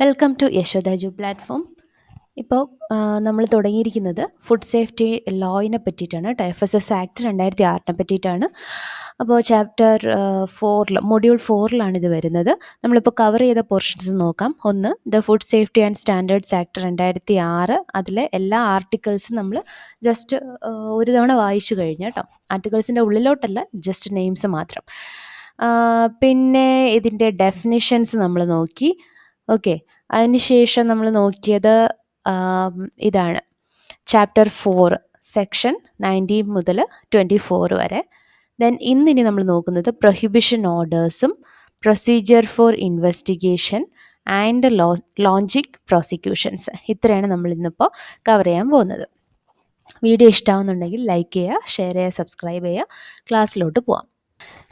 Welcome to യശോദാജു platform ഇപ്പോൾ നമ്മൾ തുടങ്ങിയിരിക്കുന്നത് ഫുഡ് സേഫ്റ്റി ലോയിനെ പറ്റിയിട്ടാണ്. കേട്ടോ എഫ് എസ് എസ് ആക്ട് രണ്ടായിരത്തി ആറിനെ പറ്റിയിട്ടാണ് അപ്പോൾ ചാപ്റ്റർ ഫോറിൽ മൊഡ്യൂൾ ഫോറിലാണ് ഇത് വരുന്നത്. നമ്മളിപ്പോൾ കവർ ചെയ്ത പോർഷൻസ് നോക്കാം. ഒന്ന് the food safety and standards act രണ്ടായിരത്തി ആറ് അതിലെ എല്ലാ ആർട്ടിക്കിൾസും നമ്മൾ ജസ്റ്റ് ഒരു തവണ വായിച്ചു കഴിഞ്ഞു കേട്ടോ ആർട്ടിക്കിൾസിന്റെ ഉള്ളിലോട്ടല്ല ജസ്റ്റ് നെയിംസ് മാത്രം. പിന്നെ ഇതിന്റെ ഡെഫിനിഷൻസ് നമ്മൾ നോക്കി. ഓക്കെ അതിനുശേഷം നമ്മൾ നോക്കിയത് ഇതാണ്. ചാപ്റ്റർ ഫോർ സെക്ഷൻ നയന്റീൻ മുതൽ ട്വന്റി ഫോർ വരെ. ദെൻ ഇന്നിനി നമ്മൾ നോക്കുന്നത് prohibition ഓർഡേഴ്സും procedure for investigation and lo launching prosecutions ഇത്രയാണ് നമ്മൾ ഇന്നിപ്പോൾ കവർ ചെയ്യാൻ പോകുന്നത്. വീഡിയോ ഇഷ്ടമാവുന്നുണ്ടെങ്കിൽ ലൈക്ക് ചെയ്യുക ഷെയർ ചെയ്യുക സബ്സ്ക്രൈബ് ചെയ്യുക. ക്ലാസ്സിലോട്ട് പോവാം.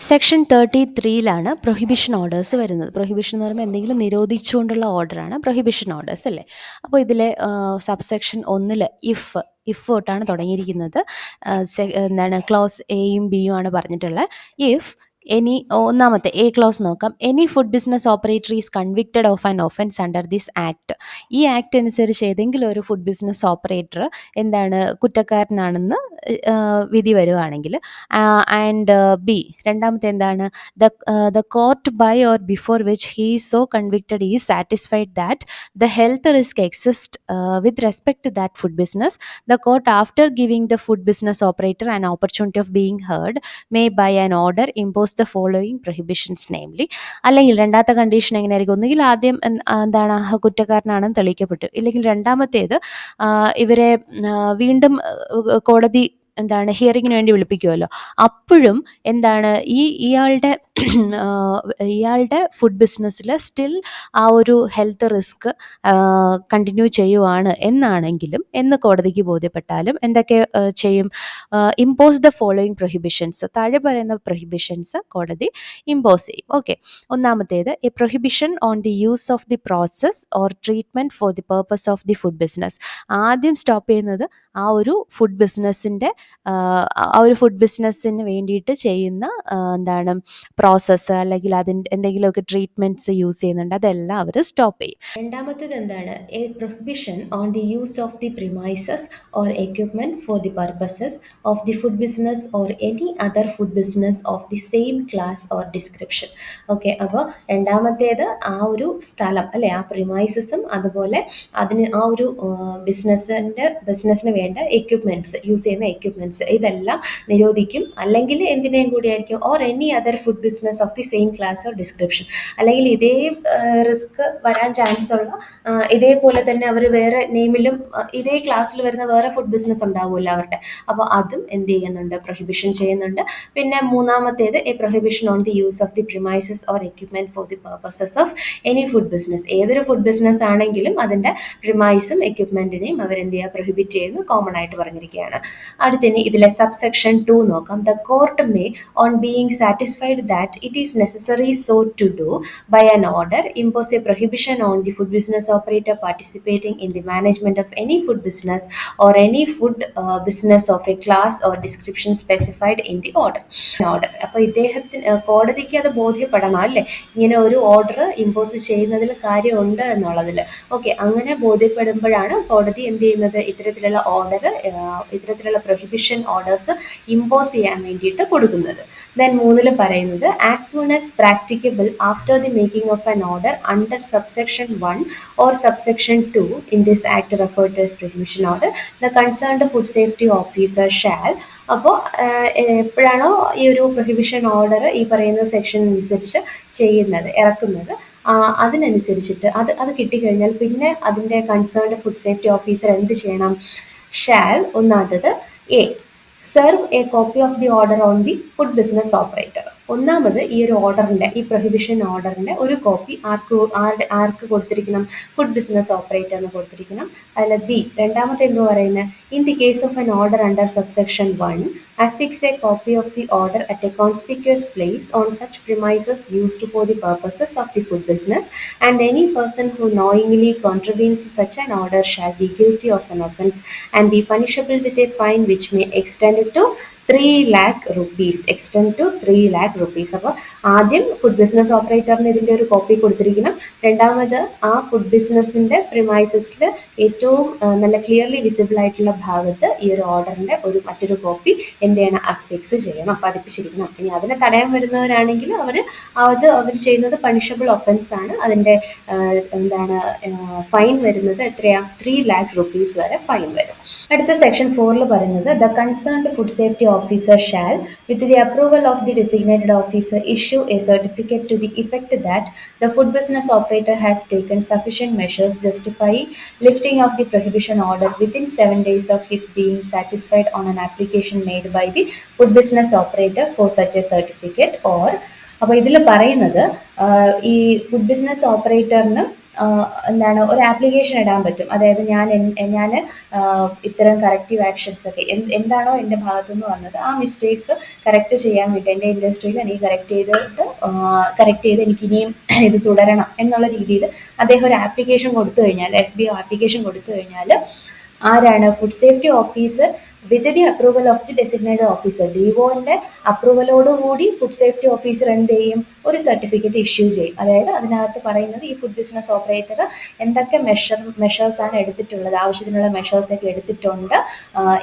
സെക്ഷൻ തേർട്ടി ത്രീയിലാണ് പ്രൊഹിബിഷൻ ഓർഡേഴ്സ് വരുന്നത്. പ്രൊഹിബിഷൻ എന്ന് പറയുമ്പോൾ എന്തെങ്കിലും നിരോധിച്ചുകൊണ്ടുള്ള ഓർഡറാണ് പ്രൊഹിബിഷൻ ഓർഡേഴ്സ് അല്ലേ? അപ്പോൾ ഇതിലെ സബ്സെക്ഷൻ ഒന്നിൽ ഇഫ് ഇഫ് തൊട്ടാണ് തുടങ്ങിയിരിക്കുന്നത്. എന്താണ് ക്ലോസ് എയും ബിയും ആണ് പറഞ്ഞിട്ടുള്ളത്. ഇഫ് എനി ഒന്നാമത്തെ എ ക്ലോസ് നോക്കാം. Any food business operator is convicted of an offence under this act ഈ ആക്ട് അനുസരിച്ച് ഏതെങ്കിലും ഒരു ഫുഡ് ബിസിനസ് ഓപ്പറേറ്റർ എന്താണ് കുറ്റക്കാരനാണെന്ന് വിധി വരുവാണെങ്കിൽ ആൻഡ് ബി രണ്ടാമത്തെ എന്താണ്? The the court by or before which he so convicted is satisfied that the health risk exist with respect to that food business the court after giving the food business operator an opportunity of being heard may by an order impose the following prohibitions namely അല്ലെങ്കിൽ രണ്ടാമത്തെ condition എങ്ങനെയായിരിക്കും? ഒന്നുകിൽ ആദ്യം എന്താണ് കുറ്റക്കാരനാണെന്ന് തെളിയിക്കപ്പെട്ടു. ഇല്ലെങ്കിൽ രണ്ടാമത്തേത് ഇവരെ വീണ്ടും കോടതി എന്താണ് ഹിയറിങ്ങിന് വേണ്ടി വിളിപ്പിക്കുമല്ലോ അപ്പോഴും എന്താണ് ഈ ഇയാളുടെ ഇയാളുടെ ഫുഡ് ബിസിനസ്സിൽ സ്റ്റിൽ ആ ഒരു ഹെൽത്ത് റിസ്ക് കണ്ടിന്യൂ ചെയ്യുവാണ് എന്നാണെങ്കിലും എന്ന് കോടതിക്ക് ബോധ്യപ്പെട്ടാലും എന്തൊക്കെ ചെയ്യും? ഇമ്പോസ് ദ ഫോളോയിങ് പ്രൊഹിബിഷൻസ് താഴെ പറയുന്ന പ്രൊഹിബിഷൻസ് കോടതി ഇമ്പോസ് ചെയ്യും. ഓക്കെ ഒന്നാമത്തേത് A prohibition on the use of the process or treatment for the purpose of the food business ആദ്യം സ്റ്റോപ്പ് ചെയ്യുന്നത് ആ ഒരു ഫുഡ് ബിസിനസ്സിന്റെ ആ ഒരു ഫുഡ് ബിസിനസ്സിന് വേണ്ടിയിട്ട് ചെയ്യുന്ന എന്താണ് പ്രോസസ്സ് അല്ലെങ്കിൽ അതിന്റെ എന്തെങ്കിലുമൊക്കെ ട്രീറ്റ്മെന്റ്സ് യൂസ് ചെയ്യുന്നുണ്ട്. അതെല്ലാം അവർ സ്റ്റോപ്പ് ചെയ്യും. രണ്ടാമത്തേത് എന്താണ്? A prohibition on the use of the premises or equipment for the purposes of the food business or any other food business of the same class or description okay അപ്പോൾ രണ്ടാമത്തേത് ആ ഒരു സ്ഥലം അല്ലെ? ആ പ്രിമൈസസും അതുപോലെ അതിന് ആ ഒരു ബിസിനസ്സിന്റെ ബിസിനസ്സിന് വേണ്ട എക്യുപ്മെന്റ്സ് യൂസ് ചെയ്യുന്ന എക്യുപ്മെന്റ്സ് ഇതെല്ലാം നിരോധിക്കും. അല്ലെങ്കിൽ എന്തിനേയും കൂടിയായിരിക്കും. Or any other food business of the same class or description അല്ലെങ്കിൽ ഇതേ റിസ്ക് വരാൻ ചാൻസ് ഉള്ള ഇതേപോലെ തന്നെ അവർ വേറെ നെയിമിലും ഇതേ ക്ലാസ്സിൽ വരുന്ന വേറെ ഫുഡ് ബിസിനസ് ഉണ്ടാവുമല്ലോ അവരുടെ. അപ്പോൾ അതും എന്ത് ചെയ്യുന്നുണ്ട്? പ്രൊഹിബിഷൻ ചെയ്യുന്നുണ്ട്. പിന്നെ മൂന്നാമത്തേത് A prohibition on the use of the premises or equipment for the purposes of any food business ഏതൊരു ഫുഡ് ബിസിനസ് ആണെങ്കിലും അതിന്റെ പ്രിമൈസും എക്യുപ്മെന്റിനെയും അവർ എന്ത് ചെയ്യുക? പ്രൊഹിബിറ്റ് ചെയ്യുന്നു. കോമൺ ആയിട്ട് പറഞ്ഞിരിക്കുകയാണ്. അടുത്തിന് ഇതിലെ സബ്സെക്ഷൻ ടു നോക്കാം. The court may on being satisfied that it is necessary so to do by an order impose a prohibition on the food business operator participating in the management of any food business or any food business of a class or description specified in the order order അപ്പൊ ഇദ്ദേഹത്തിന് uh, കോടതിക്ക് അത് ബോധ്യപ്പെടണം അല്ലേ? ഇങ്ങനെ ഒരു order impose ചെയ്യുന്നതിൽ കാര്യമുണ്ട് എന്നുള്ളതിൽ ഓക്കെ അങ്ങനെ ബോധ്യപ്പെടുമ്പോഴാണ് കോടതി എന്ത് ചെയ്യുന്നത്? ഇത്തരത്തിലുള്ള ഓർഡർ ഇത്തരത്തിലുള്ള പ്രൊഹിബിഷൻ ഓർഡേഴ്സ് ഇമ്പോസ് ചെയ്യാൻ വേണ്ടിയിട്ട് കൊടുക്കുന്നത്. ദെൻ മൂന്നിൽ പറയുന്നത് as soon as practicable after the making of an order under subsection one or subsection two in this act refer to prohibition order the concerned food safety officer shall അപ്പോൾ എപ്പോഴാണോ ഈ ഒരു prohibition order ഈ പറയുന്ന section അനുസരിച്ച് ചെയ്യുന്നത് ഇറക്കുന്നത് അതിനനുസരിച്ചിട്ട് അത് അത് കിട്ടിക്കഴിഞ്ഞാൽ പിന്നെ അതിന്റെ കൺസേൺഡ് ഫുഡ് സേഫ്റ്റി ഓഫീസർ എന്ത് ചെയ്യണം? ഷാൽ ഒന്നാമത്തത് A. Serve a copy of the order on the food business operator. ഒന്നാമത് ഈ ഒരു ഓർഡറിന്റെ ഈ പ്രൊഹിബിഷൻ ഓർഡറിന്റെ ഒരു കോപ്പി ആർക്ക് ആരുടെ ആർക്ക് കൊടുത്തിരിക്കണം ഫുഡ് ബിസിനസ് ഓപ്പറേറ്റർ കൊടുത്തിരിക്കണം അതിൽ ബി രണ്ടാമത്തെ എന്ത് പറയുന്നത് in the case of an order under subsection one affix a copy of the order at a conspicuous place on such premises used for the purposes of the food business and any person who knowingly contravenes such an order shall be guilty of an offence and be punishable with a fine which may extend to three lakh rupees extend to three lakh rupees അപ്പോൾ ആദ്യം food business ഓപ്പറേറ്ററിന് ഇതിന്റെ ഒരു copy കൊടുത്തിരിക്കണം. രണ്ടാമത് ആ food ബിസിനസ്സിന്റെ പ്രിമൈസസിൽ ഏറ്റവും നല്ല clearly visible ആയിട്ടുള്ള ഭാഗത്ത് ഈ ഒരു ഓർഡറിന്റെ ഒരു മറ്റൊരു കോപ്പി എന്ത് ചെയ്യണം അഫിക്സ് ചെയ്യണം. അപ്പോൾ പതിപ്പിച്ചിരിക്കണം ഇനി അതിനെ തടയാൻ വരുന്നവരാണെങ്കിൽ അവർ അത് അവർ ചെയ്യുന്നത് പണിഷബിൾ ഒഫൻസ് ആണ്. അതിന്റെ എന്താണ് ഫൈൻ വരുന്നത് എത്രയാ? ത്രീ ലാക്ക് റുപ്പീസ് വരെ ഫൈൻ വരും. അടുത്ത സെക്ഷൻ ഫോറിൽ പറയുന്നത് the concerned food safety officer shall with the approval of the designated officer issue a certificate to the effect that the food business operator has taken sufficient measures justify lifting of the prohibition order within seven days of his being satisfied on an application made by the food business operator for such a certificate or അപ്പോൾ ഇതിൽ പറയുന്നത് ഈ food business ഓപ്പറേറ്ററിന് എന്താണ് ഒരു application ഇടാൻ പറ്റും. അതായത് ഞാൻ ഞാൻ ഇത്തരം കറക്റ്റീവ് ആക്ഷൻസ് ഒക്കെ എന്താണോ എന്റെ ഭാഗത്തു നിന്ന് വന്നത് ആ മിസ്റ്റേക്സ് കറക്റ്റ് ചെയ്യാൻ വേണ്ടി എന്റെ ഇൻഡസ്ട്രിയിൽ എനിക്ക് കറക്റ്റ് ചെയ്തിട്ട് കറക്റ്റ് ചെയ്ത് എനിക്ക് ഇനിയും ഇത് തുടരണം എന്നുള്ള രീതിയിൽ അദ്ദേഹം ഒരു ആപ്ലിക്കേഷൻ കൊടുത്തു കഴിഞ്ഞാൽ എഫ് ബി ആപ്ലിക്കേഷൻ കൊടുത്തു കഴിഞ്ഞാൽ ആരാണ് food safety officer with the approval of the designated officer ഡിഒന്റെ അപ്രൂവലോടുകൂടി ഫുഡ് സേഫ്റ്റി ഓഫീസർ എന്ത് ചെയ്യും? ഒരു സർട്ടിഫിക്കറ്റ് ഇഷ്യൂ ചെയ്യും. അതായത് അതിനകത്ത് പറയുന്നത് ഈ ഫുഡ് ബിസിനസ് ഓപ്പറേറ്റർ എന്തൊക്കെ മെഷർ മെഷേഴ്സ് ആണ് എടുത്തിട്ടുള്ളത് ആവശ്യത്തിനുള്ള മെഷേഴ്സ് ഒക്കെ എടുത്തിട്ടുണ്ട്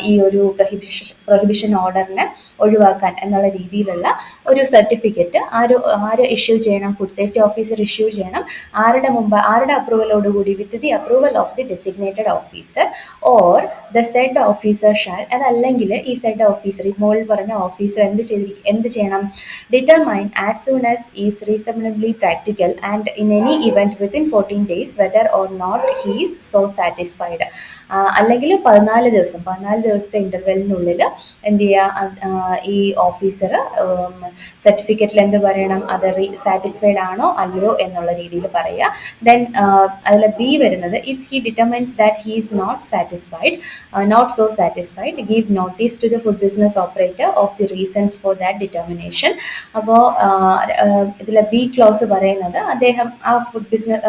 ഈ ഒരു പ്രൊഹിബിഷൻ പ്രൊഹിബിഷൻ ഓർഡറിനെ ഒഴിവാക്കാൻ എന്നുള്ള രീതിയിലുള്ള ഒരു സർട്ടിഫിക്കറ്റ് ആര് ആര് ഇഷ്യൂ ചെയ്യണം? ഫുഡ് സേഫ്റ്റി ഓഫീസർ ഇഷ്യൂ ചെയ്യണം. ആരുടെ മുമ്പ് ആരുടെ അപ്രൂവലോടുകൂടി with the approval of the designated officer or the said officer shall അതല്ലെങ്കിൽ ഈ സെഡ് ഓഫീസർ ഈ മുകളിൽ പറഞ്ഞ ഓഫീസർ എന്ത് ചെയ്തിരിക്കും എന്ത് ചെയ്യണം? Determine as soon as is reasonably practical and in any event within fourteen days whether or not he's so satisfied അല്ലെങ്കിൽ പതിനാല് ദിവസം പതിനാല് ദിവസത്തെ ഇന്റർവെല്ലിനുള്ളിൽ എന്ത് ചെയ്യുക ഈ ഓഫീസർ സർട്ടിഫിക്കറ്റിൽ എന്ത് പറയണം? അത് റീ സാറ്റിസ്ഫൈഡ് ആണോ? അല്ലയോ? എന്നുള്ള രീതിയിൽ പറയുക ദെൻ അതിൽ ബി വരുന്നത് if he determines that he is not satisfied not so satisfied give notice to the food business operator of the reasons for that determination. അപ്പോൾ ഇതിൽ ബി ക്ലോസ് പറയുന്നത് അദ്ദേഹം ആ food business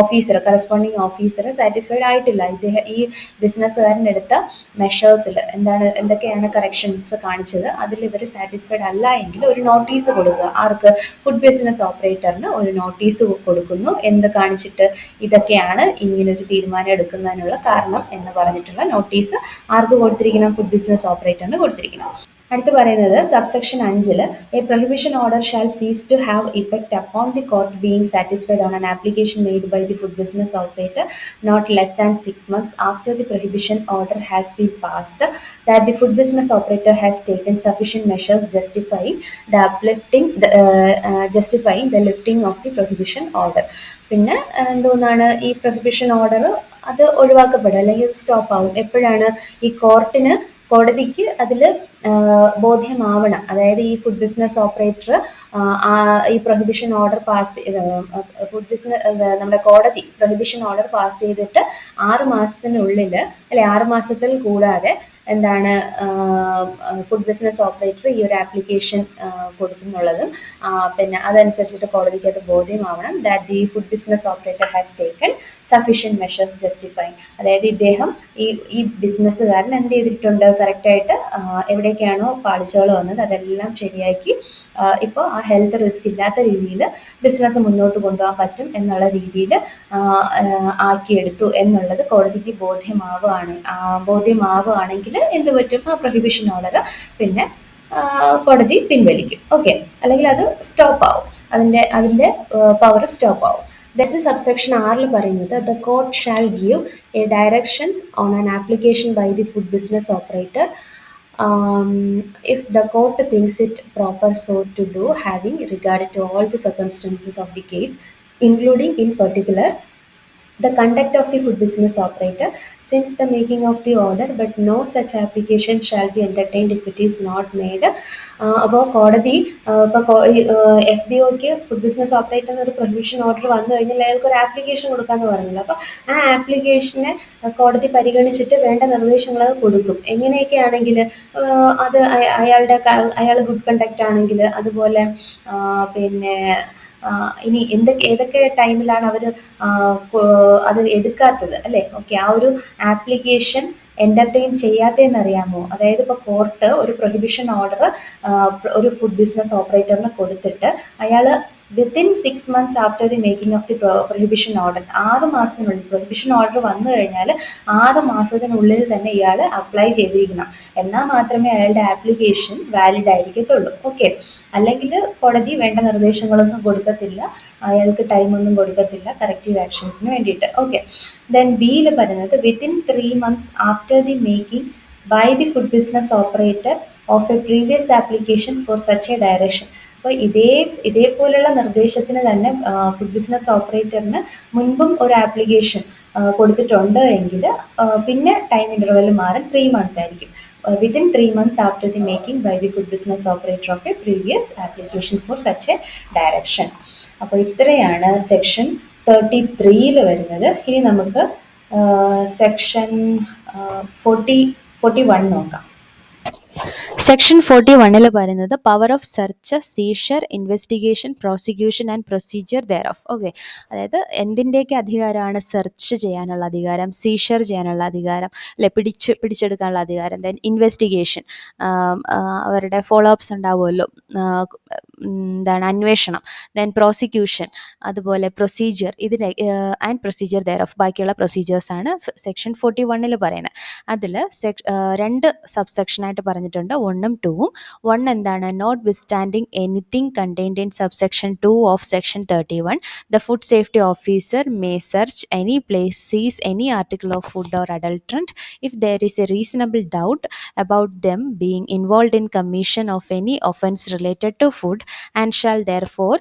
officer corresponding officer satisfied ആയിട്ടില്ല. ഇദ്ദേഹം ഈ ബിസിനസ്സുകാരനെടുത്ത മെഷേഴ്സിൽ എന്താണ് എന്തൊക്കെയാണ് കറക്ഷൻസ് കാണിച്ചത് അതിൽ ഇവർ സാറ്റിസ്ഫൈഡ് അല്ല എങ്കിൽ ഒരു നോട്ടീസ് കൊടുക്കുക. ആർക്ക്? ഫുഡ് ബിസിനസ് ഓപ്പറേറ്ററിന് ഒരു നോട്ടീസ് കൊടുക്കുന്നു. എന്ത് കാണിച്ചിട്ട് ഇതൊക്കെയാണ് ഇങ്ങനൊരു തീരുമാനം എടുക്കുന്നതിനുള്ള കാരണം എന്ന് പറഞ്ഞിട്ടുള്ള നോട്ടീസ് ആർക്ക് കൊടുത്തിരിക്കണം ഫുഡ് ബിസിനസ് ഓപ്പറേറ്ററിന് കൊടുത്തിരിക്കണം. അടുത്ത് പറയുന്നത് സബ്സെക്ഷൻ അഞ്ചിൽ a prohibition order shall cease to have effect upon the court being satisfied on an application made by the food business operator not less than six months after the prohibition order has been passed that the food business operator has taken sufficient measures justify the uplifting justify the lifting of the prohibition order പിന്നെ എന്തോന്നാണ് ഈ prohibition order അത് ഒഴിവാക്കപ്പെടും അല്ലെങ്കിൽ stop ആവും. എപ്പോഴാണ് ഈ കോർട്ടിന് കോടതിക്ക് അതിൽ ബോധ്യമാവണം. അതായത് ഈ ഫുഡ് ബിസിനസ് ഓപ്പറേറ്റർ ഈ prohibition order pass food business നമ്മുടെ കോടതി പ്രൊഹിബിഷൻ ഓർഡർ പാസ് ചെയ്തിട്ട് ആറ് മാസത്തിനുള്ളിൽ അല്ലെ ആറ് മാസത്തിൽ കൂടാതെ എന്താണ് ഫുഡ് ബിസിനസ് ഓപ്പറേറ്റർ ഈ ഒരു ആപ്ലിക്കേഷൻ കൊടുക്കുന്നുള്ളതും. പിന്നെ അതനുസരിച്ചിട്ട് കോടതിക്ക് അത് ബോധ്യമാവണം that the food business operator has taken sufficient measures justifying അതായത് ഇദ്ദേഹം ഈ ഈ ബിസിനസ്സുകാരൻ എന്ത് ചെയ്തിട്ടുണ്ട്? കറക്റ്റായിട്ട് എവിടേക്കാണോ പാളിച്ചകൾ വന്നത്. അതെല്ലാം ശരിയാക്കി ഇപ്പോൾ ആ ഹെൽത്ത് റിസ്ക് ഇല്ലാത്ത രീതിയിൽ ബിസിനസ് മുന്നോട്ട് കൊണ്ടുപോകാൻ പറ്റും എന്നുള്ള രീതിയിൽ ആക്കിയെടുത്തു എന്നുള്ളത് കോടതിക്ക് ബോധ്യമാവുകയാണ് ബോധ്യമാവുകയാണെങ്കിൽ എന്ത് പറ്റും? ആ പ്രൊഹിബിഷൻ ഓർഡർ പിന്നെ കോടതി പിൻവലിക്കും. ഓക്കെ അല്ലെങ്കിൽ അത് സ്റ്റോപ്പ് ആവും. അതിന്റെ അതിന്റെ പവർ സ്റ്റോപ്പ് ആവും. ദറ്റ്സ് സബ്സെക്ഷൻ ആറിൽ പറയുന്നത് the court shall give a direction on an application by the food business operator if the court thinks it proper so to to do having to all the the of the case case in particular the conduct of the food business operator since the making of the order but no such application shall be entertained if it is not made. അപ്പോൾ കോടതി ഇപ്പോൾ F B ഒക്ക് food business operator ഒരു prohibition order വന്നു കഴിഞ്ഞാൽ അയാൾക്ക് ഒരു application കൊടുക്കാമെന്ന് പറഞ്ഞല്ലോ. അപ്പോൾ ആ ആപ്ലിക്കേഷനെ കോടതി പരിഗണിച്ചിട്ട് വേണ്ട നിർദ്ദേശങ്ങൾ കൊടുക്കും. എങ്ങനെയൊക്കെ ആണെങ്കിൽ അത് അയാളുടെ അയാൾ ഗുഡ് കണ്ടക്റ്റ് ആണെങ്കിൽ അതുപോലെ പിന്നെ ഇനി എന്തൊക്കെ ഏതൊക്കെ ടൈമിലാണ് അവർ അത് എടുക്കാത്തത് അല്ലേ? ഓക്കെ ആ ഒരു ആപ്ലിക്കേഷൻ എന്റർടൈൻ ചെയ്യാത്തതെന്നറിയാമോ? അതായത് ഇപ്പോൾ കോർട്ട് ഒരു പ്രൊഹിബിഷൻ ഓർഡർ ഒരു ഫുഡ് ബിസിനസ് ഓപ്പറേറ്ററിന് കൊടുത്തിട്ട് അയാൾ within six months after the making of the prohibition order ആറ് മാസത്തിനുള്ളിൽ പ്രൊഹിബിഷൻ ഓർഡർ വന്നു കഴിഞ്ഞാൽ ആറ് മാസത്തിനുള്ളിൽ തന്നെ ഇയാൾ അപ്ലൈ ചെയ്തിരിക്കണം. എന്നാൽ മാത്രമേ അയാളുടെ ആപ്ലിക്കേഷൻ വാലിഡ് ആയിരിക്കത്തുള്ളൂ. ഓക്കെ അല്ലെങ്കിൽ കോടതി വേണ്ട നിർദ്ദേശങ്ങളൊന്നും കൊടുക്കത്തില്ല. അയാൾക്ക് ടൈമൊന്നും കൊടുക്കത്തില്ല. കറക്റ്റീവ് ആക്ഷൻസിന് വേണ്ടിയിട്ട്. ഓക്കെ ദെൻ ബിയിൽ പറയുന്നത് within three months after the making by the food business operator of a previous application for such a direction അപ്പോൾ ഇതേ ഇതേപോലെയുള്ള നിർദ്ദേശത്തിന് തന്നെ ഫുഡ് ബിസിനസ് ഓപ്പറേറ്ററിന് മുൻപും ഒരു ആപ്ലിക്കേഷൻ കൊടുത്തിട്ടുണ്ട് എങ്കിൽ പിന്നെ ടൈം ഇന്റർവെൽ മാറി ത്രീ മന്ത്സ് ആയിരിക്കും. Within three months after the making by the food business operator of a previous application for such a direction അപ്പോൾ ഇത്രയാണ് സെക്ഷൻ തേർട്ടി ത്രീയിൽ വരുന്നത്. ഇനി നമുക്ക് സെക്ഷൻ ഫോർട്ടി ഫോർട്ടി വൺ നോക്കാം. സെക്ഷൻ ഫോർട്ടി വണ്ണിൽ പറയുന്നത് power of search seizure investigation prosecution and procedure thereof okay അതായത് എന്തിന്റെയൊക്കെ അധികാരമാണ് സെർച്ച് ചെയ്യാനുള്ള അധികാരം സീഷർ ചെയ്യാനുള്ള അധികാരം അല്ലെ പിടിച്ച് പിടിച്ചെടുക്കാനുള്ള അധികാരം ദെൻ ഇൻവെസ്റ്റിഗേഷൻ അവരുടെ ഫോളോ അപ്സ് ഉണ്ടാവുമല്ലോ എന്താണ് അന്വേഷണം ദെൻ പ്രോസിക്യൂഷൻ അതുപോലെ പ്രൊസീജിയർ ഇതിന് ആൻഡ് പ്രൊസീജിയർ ദെയർ ഓഫ് ബാക്കിയുള്ള പ്രൊസീജിയേഴ്സാണ് സെക്ഷൻ ഫോർട്ടി വണ്ണിൽ പറയുന്നത്. അതിൽ സെക് രണ്ട് സബ് സെക്ഷനായിട്ട് പറഞ്ഞിട്ടുണ്ട്. ഒന്നും ടൂവും വൺ എന്താണ്? Notwithstanding anything contained in subsection two of section thirty one the food safety officer may search any place seize any article of food or adulterant if there is a reasonable doubt about them being involve in commission of any offence related to food and shall therefore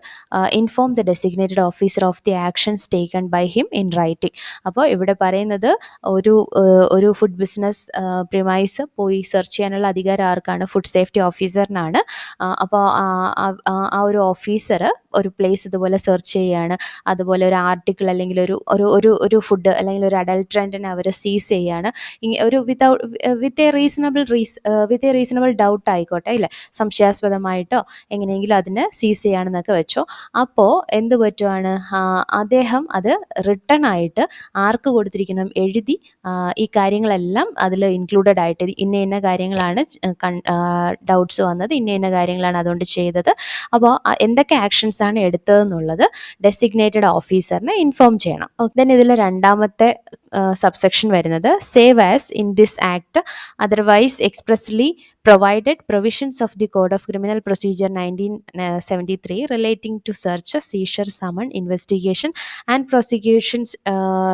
inform the designated officer of the actions taken by him in writing അപ്പോൾ ഇവിടെ പറയുന്നത് ഒരു ഒരു food business premise പോയി search ചെയ്യാനുള്ള അധികം ആർക്കാണ്? Food safety ഓഫീസറിനാണ് അപ്പോൾ ആ ഒരു ഓഫീസർ ഒരു പ്ലേസ് ഇതുപോലെ സെർച്ച് ചെയ്യുകയാണ് അതുപോലെ ഒരു ആർട്ടിക്കിൾ അല്ലെങ്കിൽ ഒരു ഒരു ഒരു ഒരു ഫുഡ് അല്ലെങ്കിൽ ഒരു അഡൾട്രന്റിനെ അവർ സീസ് ചെയ്യുകയാണ് ഒരു without with a reasonable Riis with a reasonable doubt ആയിക്കോട്ടെ ഇല്ലേ? സംശയാസ്പദമായിട്ടോ എങ്ങനെയെങ്കിലും അതിനെ സീസ് ചെയ്യുകയാണെന്നൊക്കെ വെച്ചോ. അപ്പോൾ എന്ത് പറ്റുവാണ്? അദ്ദേഹം അത് റിട്ടേൺ ആയിട്ട് ആർക്ക് കൊടുത്തിരിക്കണം? എഴുതി ഈ കാര്യങ്ങളെല്ലാം അതിൽ ഇൻക്ലൂഡഡ് ആയിട്ട് ഇന്ന ഇന്ന കാര്യങ്ങളാണ് ഡൗട്ട്സ് വന്നത് ഇന്ന ഇന്ന കാര്യങ്ങളാണ് അതുകൊണ്ട് ചെയ്തത്. അപ്പോൾ എന്തൊക്കെ ആക്ഷൻസാണ് എടുത്തതെന്നുള്ളത് ഡെസിഗ്നേറ്റഡ് ഓഫീസറിനെ ഇൻഫോം ചെയ്യണം. ദെൻ ഇതിൽ രണ്ടാമത്തെ സബ്സെക്ഷൻ വരുന്നത് save as in this act otherwise expressly provided provisions of the code of criminal procedure nineteen seventy three relating to search seizure summon investigation and prosecutions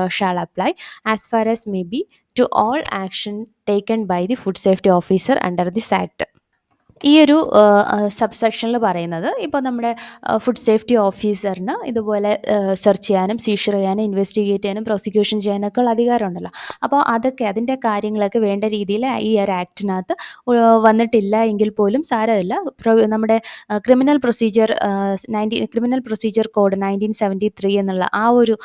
shall apply as far as may be to all action taken by the food safety officer under this act. ഈ ഒരു സബ്സെക്ഷനിൽ പറയുന്നത് ഇപ്പോൾ നമ്മുടെ food safety ഓഫീസറിന് ഇതുപോലെ search ചെയ്യാനും seizure ചെയ്യാനും investigate ചെയ്യാനും prosecution ചെയ്യാനൊക്കെ ഉള്ള അധികാരമുണ്ടല്ലോ അപ്പോൾ അതൊക്കെ അതിന്റെ കാര്യങ്ങളൊക്കെ വേണ്ട രീതിയിൽ ഈ ഒരു ആക്ടിനകത്ത് വന്നിട്ടില്ല എങ്കിൽ പോലും സാരമില്ല. നമ്മുടെ criminal procedure nineteen criminal procedure code nineteen seventy three എന്നുള്ള ആ ഒരു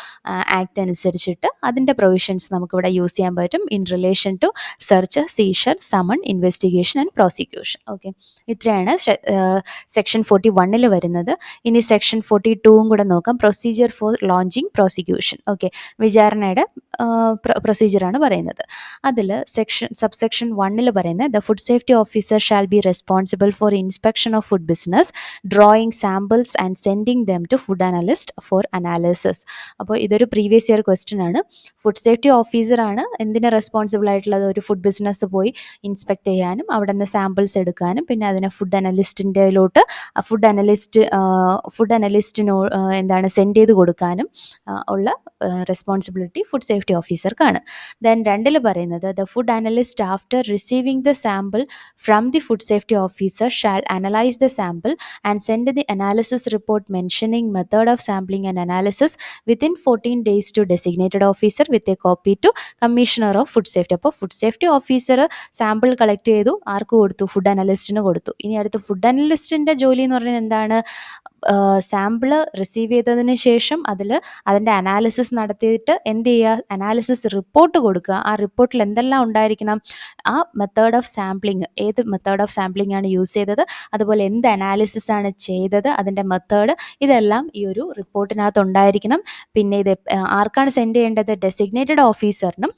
ആക്ട് അനുസരിച്ചിട്ട് അതിന്റെ പ്രൊവിഷൻസ് നമുക്കിവിടെ യൂസ് ചെയ്യാൻ പറ്റും. In relation to search seizure summon investigation and prosecution. Okay. ഇത്രയാണ് സെക്ഷൻ ഫോർട്ടി വണ്ണിൽ വരുന്നത്. ഇനി സെക്ഷൻ ഫോർട്ടി ടൂവും കൂടെ നോക്കാം. Procedure for launching prosecution okay വിചാരണയുടെ പ്രൊസീജിയറാണ് പറയുന്നത്. അതിൽ സെക്ഷൻ സബ്സെക്ഷൻ വണ്ണിൽ പറയുന്നത് the food safety officer shall be responsible for inspection of food business drawing samples and sending them to food analyst for analysis അപ്പോൾ ഇതൊരു പ്രീവിയസ് ഇയർ ക്വസ്റ്റ്യൻ ആണ്. Food safety ഓഫീസറാണ് എന്തിന് റെസ്പോൺസിബിൾ ആയിട്ടുള്ളത്? ഒരു ഫുഡ് ബിസിനസ് പോയി ഇൻസ്പെക്ട് ചെയ്യാനും അവിടെ നിന്ന് സാമ്പിൾസ് എടുക്കാനും പിന്നെ അതിനെ ഫുഡ് അനലിസ്റ്റിന്റെയിലോട്ട് ഫുഡ് അനലിസ്റ്റ് ഫുഡ് അനലിസ്റ്റിനോ എന്താണ് സെൻഡ് ചെയ്ത് കൊടുക്കാനും ഉള്ള റെസ്പോൺസിബിലിറ്റി ഫുഡ് സേഫ്റ്റി ഓഫീസർക്കാണ് ദെൻ രണ്ടിൽ പറയുന്നത് the food analyst after receiving the sample from the food safety officer shall analyse the sample and send the analysis report mentioning method of sampling and analysis within fourteen days to designated officer with a copy to commissioner of food safety അപ്പോൾ food safety officer sample collect ചെയ്തു ആർക്ക് കൊടുത്തു? Food അനലിസ്റ്റിന് കൊടുത്തു. ഇനി അടുത്ത് food അനലിസ്റ്റിന്റെ ജോലി എന്ന് പറയുന്നത് എന്താണ്? സാമ്പിൾ റിസീവ് ചെയ്തതിന് ശേഷം അതിൽ അതിന്റെ അനാലിസിസ് നടത്തിയിട്ട് എന്ത് ചെയ്യുക? അനാലിസിസ് റിപ്പോർട്ട് കൊടുക്കുക. ആ റിപ്പോർട്ടിൽ എന്തെല്ലാം ഉണ്ടായിരിക്കണം? ആ മെത്തേഡ് ഓഫ് സാമ്പിളിങ് ഏത് മെത്തേഡ് ഓഫ് സാമ്പിളിംഗ് ആണ് യൂസ് ചെയ്തത്? അതുപോലെ എന്ത് അനാലിസിസ് ആണ് ചെയ്തത്? അതിന്റെ മെത്തേഡ് ഇതെല്ലാം ഈ ഒരു റിപ്പോർട്ടിനകത്ത് ഉണ്ടായിരിക്കണം. പിന്നെ ഇത് ആർക്കാണ് സെൻഡ് ചെയ്യേണ്ടത്? ഡെസിഗ്നേറ്റഡ് ഓഫീസറിനും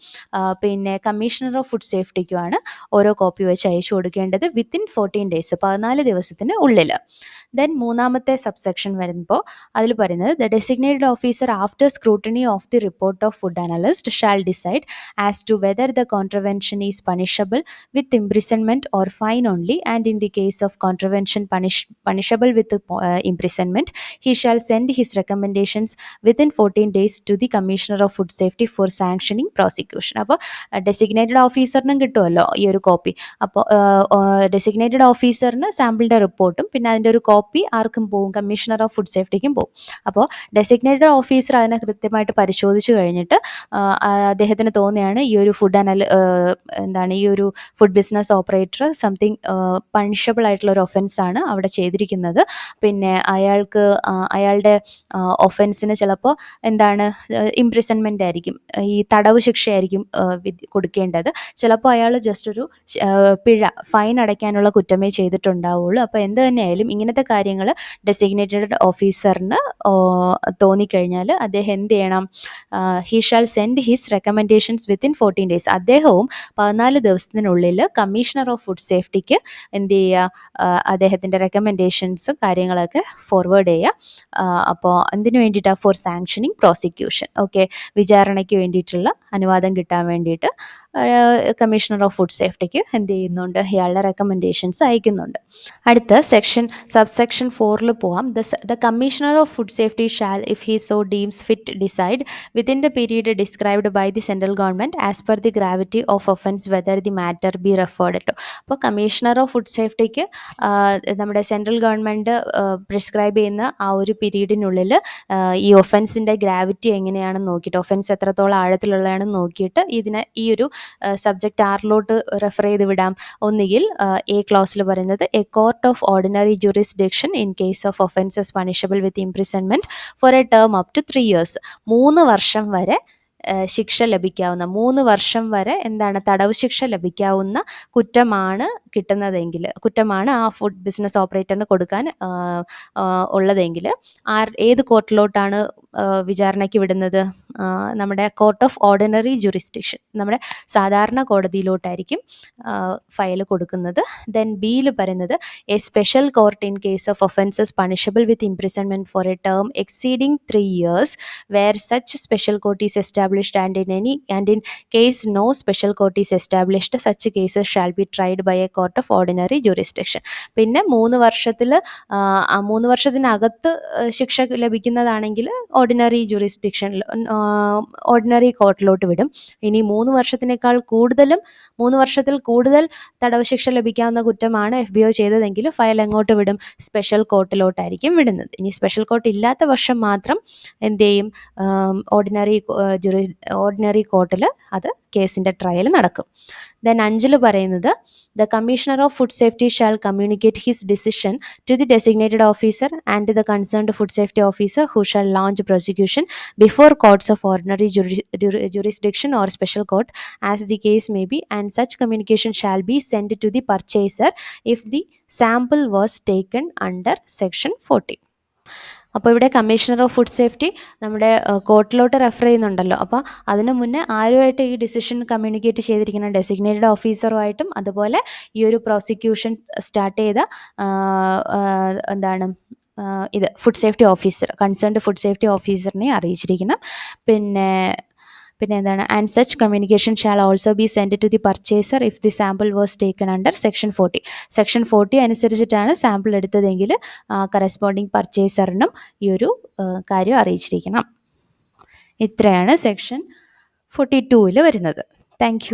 പിന്നെ കമ്മീഷണർ ഓഫ് ഫുഡ് സേഫ്റ്റിക്കുമാണ് ഓരോ കോപ്പി വെച്ച് അയച്ചു കൊടുക്കേണ്ടത് വിത്തിൻ ഫോർട്ടീൻ ഡേയ്സ് പതിനാല് ദിവസത്തിന് ഉള്ളിൽ ദെൻ മൂന്നാമത്തെ സബ്സെക്ഷൻ വരുമ്പോൾ അതിൽ പറയുന്നത് the designated officer after scrutiny of the report of food analyst shall decide as to whether the contravention is punishable with imprisonment or fine only and in the case of contravention punish punishable with imprisonment he shall send his recommendations within fourteen days to the commissioner of food safety for sanctioning prosecution അപ്പോൾ designated ഓഫീസറിനും കിട്ടുമല്ലോ ഈ ഒരു copy അപ്പോൾ designated ഓഫീസറിന് സാമ്പിളിന്റെ റിപ്പോർട്ടും പിന്നെ അതിന്റെ ഒരു കോപ്പി ആർക്കും പോകും കമ്മീഷണർ ഓഫ് ഫുഡ് സേഫ്റ്റിക്കും പോകും അപ്പോൾ ഡെസിഗ്നേറ്റഡ് ഓഫീസർ അതിനെ കൃത്യമായിട്ട് പരിശോധിച്ചു കഴിഞ്ഞിട്ട് അദ്ദേഹത്തിന് തോന്നിയാണ് ഈ ഒരു ഫുഡ് അനൽ എന്താണ് ഈ ഒരു food business operator something punishable ആയിട്ടുള്ള ഒരു ഒഫൻസ് ആണ് അവിടെ ചെയ്തിരിക്കുന്നത്. പിന്നെ അയാൾക്ക് അയാളുടെ ഒഫൻസിന് ചിലപ്പോൾ എന്താണ് ഇംപ്രിസൺമെന്റ് ആയിരിക്കും ഈ തടവ് ശിക്ഷയായിരിക്കും കൊടുക്കേണ്ടത്. ചിലപ്പോൾ അയാൾ ജസ്റ്റ് ഒരു പിഴ ഫൈൻ അടയ്ക്കാനുള്ള കുറ്റമേ ചെയ്തിട്ടുണ്ടാവുള്ളൂ. അപ്പോൾ എന്ത് തന്നെയായാലും ഇങ്ങനത്തെ കാര്യങ്ങൾ ഡെസിഗ്നേറ്റഡ് ഓഫീസറിന് തോന്നിക്കഴിഞ്ഞാൽ അദ്ദേഹം എന്ത് ചെയ്യണം? He shall send his recommendations within fourteen days അദ്ദേഹവും പതിനാല് ദിവസത്തിനുള്ളിൽ കമ്മീഷണർ ഓഫ് ഫുഡ് സേഫ്റ്റിക്ക് എന്ത് ചെയ്യുക? അദ്ദേഹത്തിന്റെ റെക്കമെൻഡേഷൻസ് കാര്യങ്ങളൊക്കെ ഫോർവേഡ് ചെയ്യുക. അപ്പോൾ എന്തിനു വേണ്ടിയിട്ടാണ്? ഫോർ സാങ്ഷനിങ് പ്രോസിക്യൂഷൻ ഓക്കെ വിചാരണയ്ക്ക് വേണ്ടിയിട്ടുള്ള അനുവാദം കിട്ടാൻ വേണ്ടിയിട്ട് കമ്മീഷണർ ഓഫ് ഫുഡ് സേഫ്റ്റിക്ക് എന്ത് ചെയ്യുന്നുണ്ട്? ഇയാളുടെ റെക്കമെൻഡേഷൻസ് അയക്കുന്നുണ്ട്. അടുത്ത സെക്ഷൻ സബ് സെക്ഷൻ ഫോറിൽ പോവാം. The the commissioner of food safety shall if he so deems fit decide within the period described by the central government as per the gravity of offence whether the matter be referred to അപ്പോൾ commissioner of food സേഫ്റ്റിക്ക് നമ്മുടെ central government prescribe ചെയ്യുന്ന ആ ഒരു പീരീഡിനുള്ളിൽ ഈ ഒഫൻസിന്റെ gravity എങ്ങനെയാണെന്ന് നോക്കിയിട്ട് offence എത്രത്തോളം ആഴത്തിലുള്ളതാണെന്ന് നോക്കിയിട്ട് ഇതിനെ ഈ ഒരു സബ്ജക്റ്റ് ആറിലോട്ട് റെഫർ ചെയ്ത് വിടാം. ഒന്നുകിൽ എ ക്ലോസിൽ പറയുന്നത് a court of ordinary jurisdiction in case of offences punishable with imprisonment for a term up to three years മൂന്ന് വർഷം വരെ ആ, ശിക്ഷ ലഭിക്കാവുന്ന മൂന്ന് വർഷം വരെ എന്താണ് തടവ് ശിക്ഷ ലഭിക്കാവുന്ന കുറ്റമാണ് കിട്ടുന്നതെങ്കിൽ കുറ്റമാണ് ആ ഫുഡ് ബിസിനസ് ഓപ്പറേറ്ററിന് കൊടുക്കാൻ ഉള്ളതെങ്കിൽ ആർ ഏത് കോർട്ടിലോട്ടാണ് വിചാരണയ്ക്ക് വിടുന്നത്? നമ്മുടെ കോർട്ട് ഓഫ് ഓർഡിനറി ജുറിസ്ഡിക്ഷൻ നമ്മുടെ സാധാരണ കോടതിയിലോട്ടായിരിക്കും ഫയൽ കൊടുക്കുന്നത്. ദെൻ ബിയിൽ പറയുന്നത് a special court in case of offences punishable with imprisonment for a term exceeding three years where such special court is is established and in any and in case no special court is established such cases shall be tried by a court of ordinary jurisdiction. പിന്നെ മൂന്ന് വർഷത്തിൽ മൂന്ന് വർഷത്തിനകത്ത് ശിക്ഷ ലഭിക്കുന്നതാണെങ്കിൽ ordinary ജുറിസ്ഡിക്ഷനിൽ ordinary കോർട്ടിലോട്ട് വിടും. ഇനി മൂന്ന് വർഷത്തിനേക്കാൾ കൂടുതലും മൂന്ന് വർഷത്തിൽ കൂടുതൽ തടവ് ശിക്ഷ ലഭിക്കാവുന്ന കുറ്റമാണ് എഫ് ബി ഒ ചെയ്തതെങ്കിൽ ഫയൽ എങ്ങോട്ട് വിടും. സ്പെഷ്യൽ കോർട്ടിലോട്ടായിരിക്കും വിടുന്നത്. ഇനി സ്പെഷ്യൽ കോർട്ട് ഇല്ലാത്ത വർഷം മാത്രം എന്ത് ചെയ്യും? ഓർഡിനറി ജുറി ഓർഡിനറി കോർട്ടിൽ അത് കേസിന്റെ ട്രയൽ നടക്കും. ദെൻ അഞ്ചിൽ പറയുന്നത് the commissioner of food safety shall communicate his decision to the designated officer and the concerned food safety officer who shall launch prosecution before courts of ordinary jurisdiction or special court as the case may be and such communication shall be send to the purchaser if the sample was taken under section 40 അപ്പോൾ ഇവിടെ commissioner of food safety നമ്മുടെ കോർട്ടിലോട്ട് refer ചെയ്യുന്നുണ്ടല്ലോ. അപ്പോൾ അതിന് മുന്നേ ആരുമായിട്ട് ഈ decision communicate ചെയ്തിരിക്കുന്ന ഡെസിഗ്നേറ്റഡ് ഓഫീസറുമായിട്ടും അതുപോലെ ഈ ഒരു പ്രോസിക്യൂഷൻ സ്റ്റാർട്ട് ചെയ്ത എന്താണ് ഇത് food safety officer concerned food safety ഓഫീസറിനെ അറിയിച്ചിരിക്കണം. പിന്നെ പിന്നെ എന്താണ് and such communication shall also be send to the purchaser if the sample was taken under section forty section forty അനുസരിച്ചിട്ടാണ് സാമ്പിൾ എടുത്തതെങ്കിൽ കറസ്പോണ്ടിങ് പർച്ചേസറിനും ഈ ഒരു കാര്യം അറിയിച്ചിരിക്കണം. ഇത്രയാണ് സെക്ഷൻ ഫോർട്ടി ടൂവിൽ വരുന്നത്. താങ്ക്